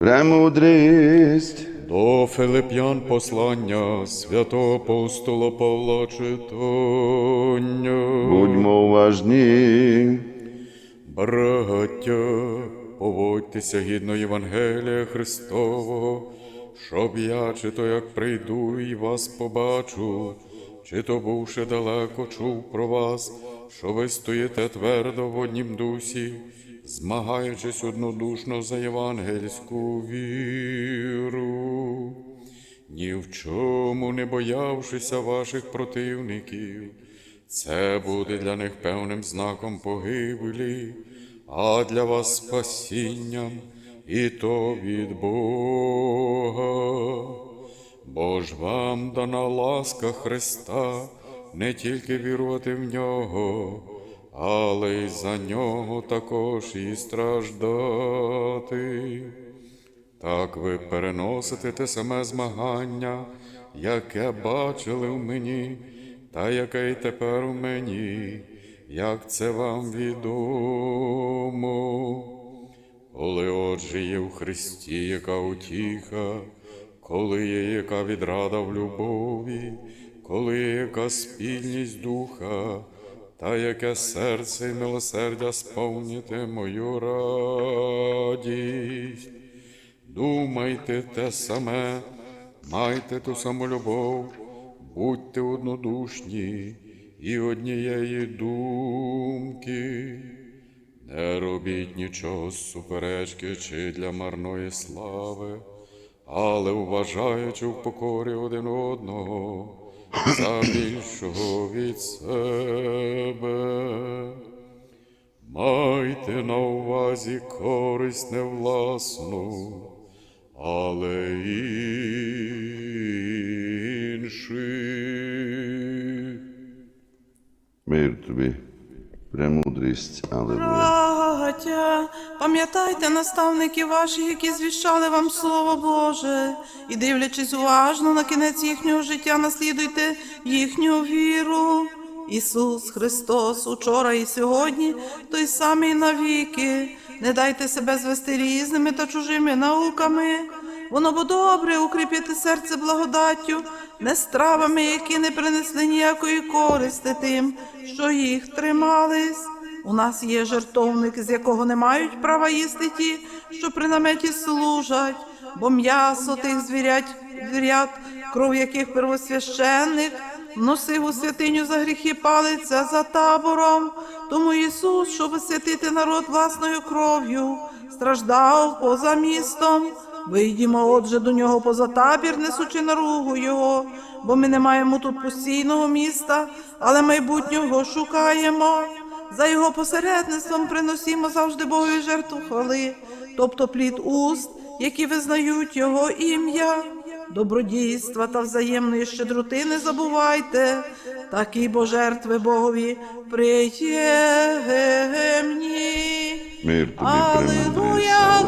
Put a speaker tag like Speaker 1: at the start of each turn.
Speaker 1: Премудрість.
Speaker 2: До Филип'ян послання святого апостола Павла читання.
Speaker 1: Будьмо уважні.
Speaker 2: Браття, поводьтеся гідно Євангелія Христового, щоб я, чи то як прийду і вас побачу, чи то бувши далеко чув про вас, що ви стоїте твердо в однім дусі, змагаючись однодушно за євангельську віру, ні в чому не боявшися ваших противників. Це буде для них певним знаком погибелі, а для вас спасінням, і то від Бога. Бо ж вам дана ласка Христа не тільки вірувати в нього, але й за нього також і страждати. Так ви переносите те саме змагання, яке бачили в мені, та яке й тепер у мені, як це вам відомо. Коли отже є в Христі, яка утіха, коли є яка відрада в любові, коли яка спільність духа, та яке серце і милосердя сповніте мою радість. Думайте те саме, майте ту саму любов, будьте однодушні і однієї думки. Не робіть нічого з суперечки чи для марної слави, але вважаючи в покорі один одного за більшого від себе. Майте на увазі користь не власну, але інших.
Speaker 1: Мир тобі. Премудрість. Аллилуйя.
Speaker 3: Браття, пам'ятайте наставників ваших, які звіщали вам Слово Боже, і дивлячись уважно на кінець їхнього життя, наслідуйте їхню віру. Ісус Христос, учора і сьогодні, той самий навіки. Не дайте себе звести різними та чужими науками. Воно бо добре укріпити серце благодаттю, не стравами, які не принесли ніякої користи тим, що їх тримались. У нас є жертовник, з якого не мають права їсти ті, що при наметі служать, бо м'ясо тих звірят, звірят кров яких первосвященник, носив у святиню за гріхи палиця за табором. Тому Ісус, щоб освятити народ власною кров'ю, страждав поза містом. Вийдімо, отже, до нього поза табір, несучи наругу його, бо ми не маємо тут постійного міста, але майбутнього шукаємо. За його посередництвом приносімо завжди Богові жертву хвали, тобто плід уст, які визнають Його ім'я, добродійства та взаємної щедроти не забувайте, такі бо жертви Богові приємні.
Speaker 1: Мир тобі
Speaker 3: Аллилуйя,